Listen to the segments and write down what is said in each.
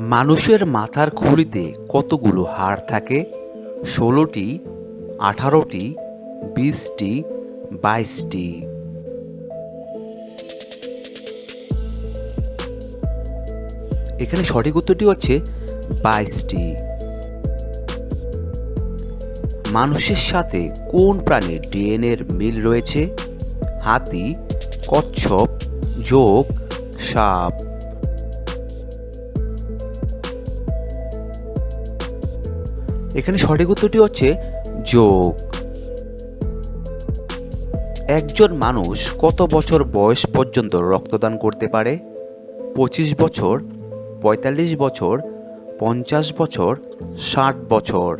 মানুষের মাথার খুলিতে কতগুলো হাড় থাকে? ষোলোটি, আঠারোটি, বিশটি, বাইশটি। এখানে সঠিক উত্তরটি হচ্ছে বাইশটি। মানুষের সাথে কোন প্রাণীর ডিএনএর মিল রয়েছে? হাতি, কচ্ছপ, যোগ, সাপ। এখানে সঠিক উত্তরটি হচ্ছে যোগ। একজন মানুষ কত বছর বয়স পর্যন্ত রক্তদান করতে পারে? পঁচিশ বছর, পঁয়তাল্লিশ বছর, পঞ্চাশ বছর, ষাট বছর।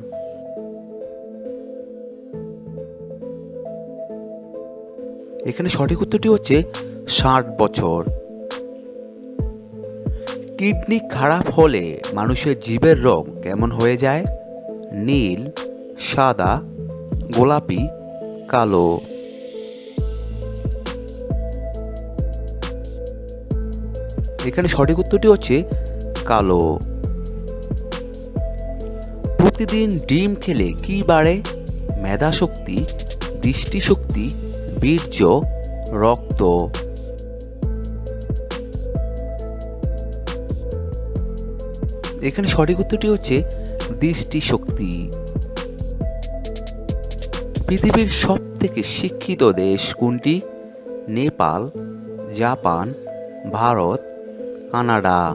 এখানে সঠিক উত্তরটি হচ্ছে ষাট বছর। কিডনি খারাপ হলে মানুষের জীবের রং কেমন হয়ে যায়? নীল, সাদা, গোলাপি, কালো। এখানে সঠিক উত্তরটি হচ্ছে কালো। প্রতিদিন ডিম খেলে কি বাড়ে? মেধা শক্তি দৃষ্টিশক্তি, বীর্য, রক্ত। এখানে সঠিক উত্তরটি হচ্ছে দৃষ্টিশক্তি। পৃথিবীর সব থেকে শিক্ষিত দেশ কোনটি? Nepal, Japan, Bharat, Canada.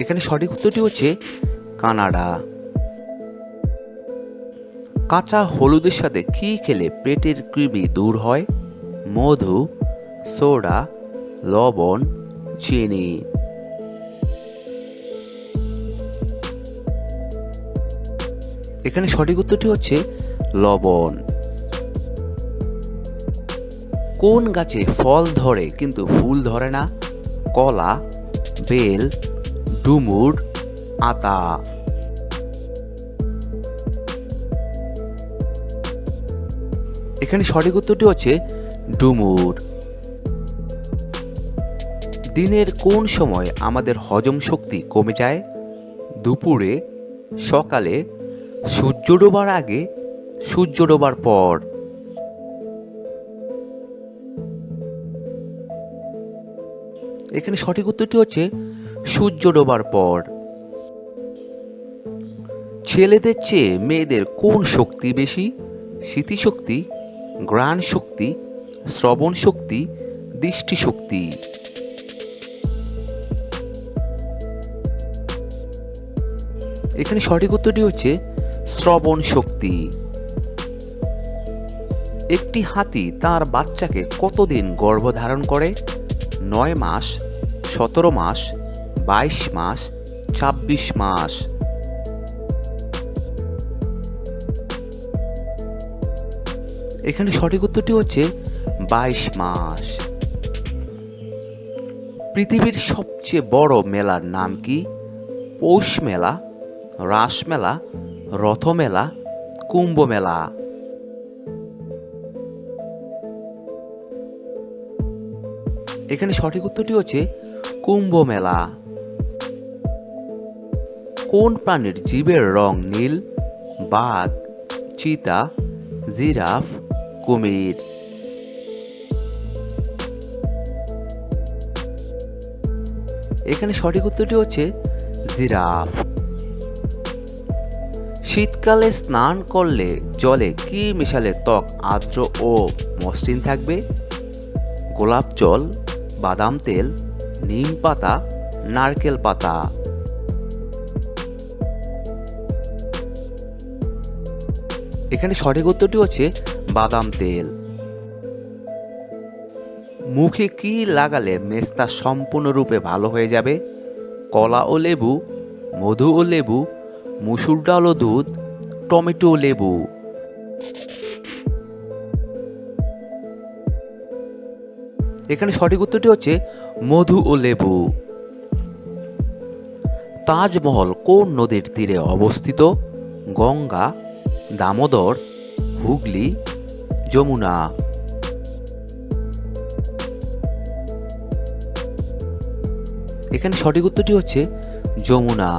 এখানে সঠিক উত্তরটি হচ্ছে কানাডা। কাঁচা হলুদের সাথে কি খেলে পেটের কৃমি দূর হয়? মধু, সোডা, লবণ চিনি এখানে সঠিক উত্তরটি হচ্ছে লবণ। কোন গাছে ফল ধরে কিন্তু ফুল ধরে না? কলা, বেল, ডুমুর, আতা। এখানে সঠিক উত্তরটি হচ্ছে ডুমুর। দিনের কোন সময় আমাদের হজম শক্তি কমে যায়? দুপুরে, সকালে, সূর্য ডোবার আগে, সূর্য ডোবার পর। এখানে সঠিক উত্তরটি হচ্ছে সূর্য ডোবার পর। ছেলেদের চেয়ে মেয়েদের কোন শক্তি বেশি? স্মৃতিশক্তি, গ্রাণ শক্তি, শ্রবণ শক্তি, দৃষ্টিশক্তি। এখানে সঠিক উত্তরটি হচ্ছে শ্রবণ শক্তি। একটি হাতি তার বাচ্চাকে কতদিন গর্ভধারণ করে? নয় মাস, সতেরো মাস, বাইশ মাস, ছাব্বিশ মাস। এখানে সঠিক উত্তরটি হচ্ছে বাইশ মাস। পৃথিবীর সবচেয়ে বড় মেলার নাম কি? পৌষ মেলা রাস মেলা রথ মেলা কুম্ভ মেলা এখানে সঠিক উত্তরটি হচ্ছে কুম্ভ মেলা কোন প্রাণীর জীবের রং নীল, বাঘ, চিতা, জিরাফ, কুমির? এখানে সঠিক উত্তরটি হচ্ছে জিরাফ। শীতকালে স্নান করলে জলে কি মিশালে ত্বক, আর্দ্র ও মসৃণ থাকবে? গোলাপ জল, বাদাম তেল, নিম পাতা, নারকেল পাতা। এখানে সঠিক উত্তরটি হচ্ছে বাদাম তেল। মুখে কি লাগালে মেস্তা সম্পূর্ণরূপে ভালো হয়ে যাবে? কলা ও লেবু, মধু ও লেবু মুসুর ডাল ও দুধ, টমেটো লেবু। এখানে সঠিক উত্তরটি হচ্ছে মধু ও লেবু। তাজমহল কোন নদীর তীরে অবস্থিত? গঙ্গা, দামোদর, হুগলি, যমুনা। এখানে সঠিক উত্তরটি হচ্ছে যমুনা।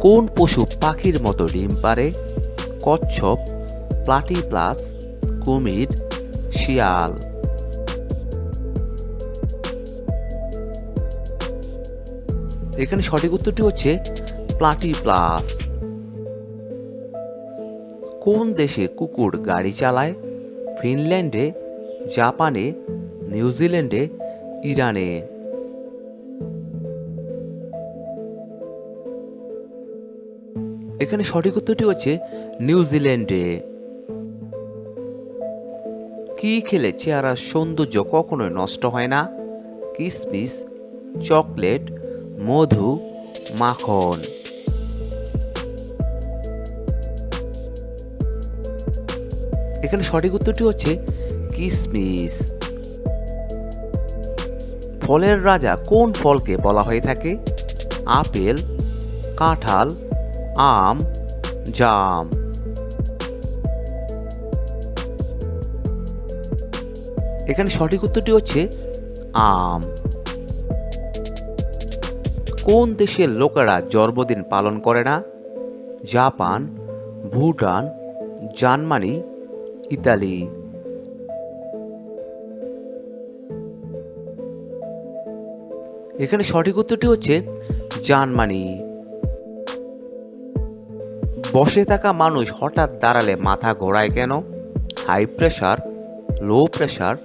কোন পশু পাখির মতো ডিম পারে কচ্ছপ, প্লাটিপ্লাস, কুমির, শিয়াল। এখানে সঠিক উত্তরটি হচ্ছে প্লাটিপ্লাস। কোন দেশে কুকুর গাড়ি চালায়? ফিনল্যান্ডে, জাপানে, নিউজিল্যান্ডে, ইরানে। এখানে সঠিক উত্তরটি হচ্ছে নিউজিল্যান্ডে কি খেলে চেহারার সৌন্দর্য কখনোই নষ্ট হয় না? কিসমিস, চকলেট, মধু, মাখন। এখানে সঠিক উত্তরটি হচ্ছে কিসমিস। ফলের রাজা কোন ফলকে বলা হয়ে থাকে? আপেল, কাঁঠাল আম, জাম। এখানে সঠিক উত্তরটি হচ্ছে আম। কোন দেশের লোকেরা জন্মদিন পালন করে না? Japan, Bhutan, Germany, Italy. এখানে সঠিক উত্তরটি হচ্ছে জার্মানি। বসে থাকা মানুষ হঠাৎ দাঁড়ালে মাথা ঘোরায় কেন? হাই প্রেশার লো প্রেশার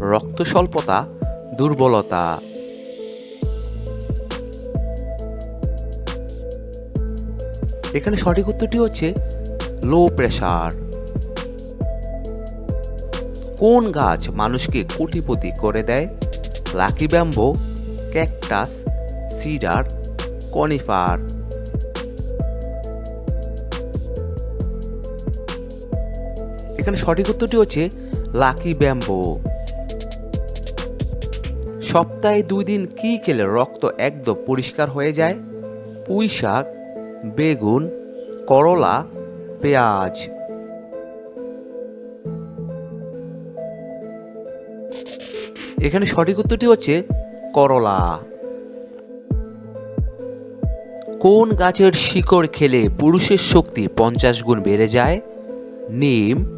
রক্ত স্বল্পতা দুর্বলতা। এখানে সঠিক উত্তরটি হচ্ছে লো প্রেশার কোন গাছ মানুষকে কোটিপতি করে দেয়? Lucky bamboo cactus cedar conifer এখানে সঠিক উত্তরটি হচ্ছে লাকি ব্যাম্বো। সপ্তাহে দুই দিন কি খেলে রক্ত একদম পরিষ্কার হয়ে যায়? পুঁই শাক, বেগুন, করলা, পেঁয়াজ। এখানে সঠিক উত্তরটি হচ্ছে করলা। কোন গাছের শিকড় খেলে পুরুষের শক্তি পঞ্চাশ গুণ বেড়ে যায়? নিম